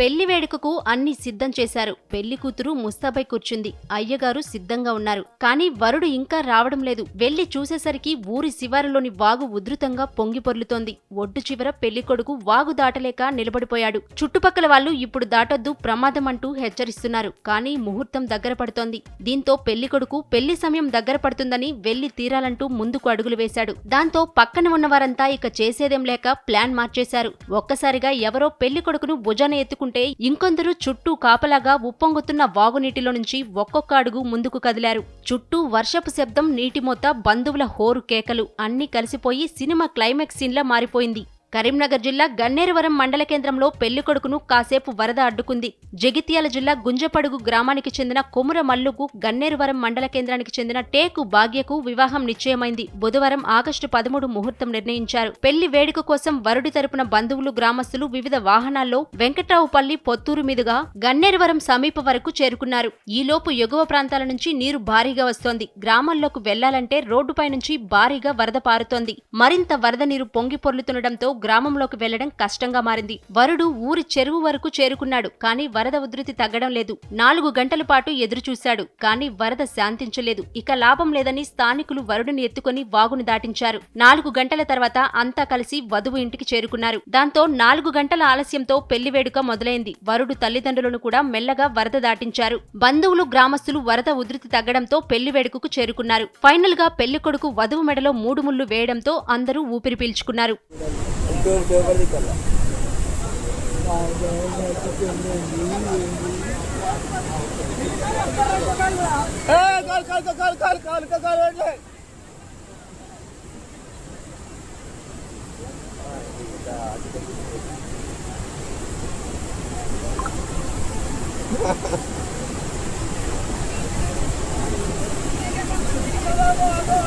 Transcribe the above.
పెళ్ళి వేడుకకు అన్ని సిద్ధం చేశారు. పెళ్ళి కూతురు ముస్తాబై కూర్చుంది. అయ్యగారు సిద్ధంగా ఉన్నారు. కానీ వరుడు ఇంకా రావడం లేదు. వెళ్ళి చూసేసరికి ఊరి శివారులోని వాగు ఉధృతంగా పొంగి పొర్లుతోంది. ఒడ్డు చివర పెళ్ళి కొడుకు వాగు దాటలేక నిలబడిపోయాడు. చుట్టుపక్కల వాళ్ళు ఇప్పుడు దాటొద్దు ప్రమాదం అంటూ హెచ్చరిస్తున్నారు. కానీ ముహూర్తం దగ్గర పడుతోంది. దీంతో పెళ్ళి కొడుకు పెళ్ళి సమయం దగ్గర పడుతుందని వెళ్ళి తీరాలంటూ ముందుకు అడుగులు వేశాడు. దాంతో పక్కన ఉన్నవారంతా ఇక చేసేదేం లేక ప్లాన్ మార్చేశారు. ఒక్కసారిగా ఎవరో పెళ్ళి కొడుకును భుజాన ఎత్తుకుంటూ ఇంకొందరు చుట్టూ కాపలాగా ఉప్పొంగుతున్న వాగునీటిలో నుంచి ఒక్కొక్క అడుగు ముందుకు కదిలారు. చుట్టూ వర్షపు శబ్దం నీటి మొత్త బంధువుల హోరు కేకలు అన్నీ కలిసిపోయి సినిమా క్లైమాక్స్ సీన్లా మారిపోయింది. కరీంనగర్ జిల్లా గన్నేరువరం మండల కేంద్రంలో పెళ్ళి కొడుకును కాసేపు వరద అడ్డుకుంది. జగిత్యాల జిల్లా గుంజపడుగు గ్రామానికి చెందిన కొముర మల్లుకు గన్నేరువరం మండల కేంద్రానికి చెందిన టేకు భాగ్యకు వివాహం నిశ్చయమైంది. బుధవారం ఆగస్టు పదమూడు ముహూర్తం నిర్ణయించారు. పెళ్ళి వేడుక కోసం వరుడి తరపున బంధువులు గ్రామస్తులు వివిధ వాహనాల్లో వెంకట్రావుపల్లి పొత్తూరు మీదుగా గన్నేరువరం సమీప వరకు చేరుకున్నారు. ఈలోపు ఎగువ ప్రాంతాల నుంచి నీరు భారీగా వస్తోంది. గ్రామాల్లోకి వెళ్ళాలంటే రోడ్డుపై నుంచి భారీగా వరద పారుతోంది. మరింత వరద నీరు పొంగి పొర్లుతుండటంతో గ్రామంలోకి వెళ్ళడం కష్టంగా మారింది. వరుడు ఊరి చెరువు వరకు చేరుకున్నాడు. కానీ వరద ఉధృతి తగ్గడం లేదు. నాలుగు గంటల పాటు ఎదురుచూశాడు. కానీ వరద శాంతించలేదు. ఇక లాభం లేదని స్థానికులు వరుడిని ఎత్తుకొని వాగును దాటించారు. నాలుగు గంటల తర్వాత అంతా కలిసి వధువు ఇంటికి చేరుకున్నారు. దాంతో నాలుగు గంటల ఆలస్యంతో పెళ్ళి వేడుక మొదలైంది. వరుడు తల్లిదండ్రులను కూడా మెల్లగా వరద దాటించారు. బంధువులు గ్రామస్తులు వరద ఉధృతి తగ్గడంతో పెళ్ళి వేడుకకు చేరుకున్నారు. ఫైనల్గా పెళ్ళి కొడుకు వధువు మెడలో మూడు ముళ్ళు వేయడంతో అందరూ ఊపిరి పీల్చుకున్నారు. ದೇವ್ರ ದೇವರಿಕಲ್ಲ ಕಾಲ್ ಕಾಲ್ ಕಾಲ್ ಕಾಲ್ ಕಾಲ್ ಕಾಲ್ ಹೊಡ್ಲೆ Vamos, vamos.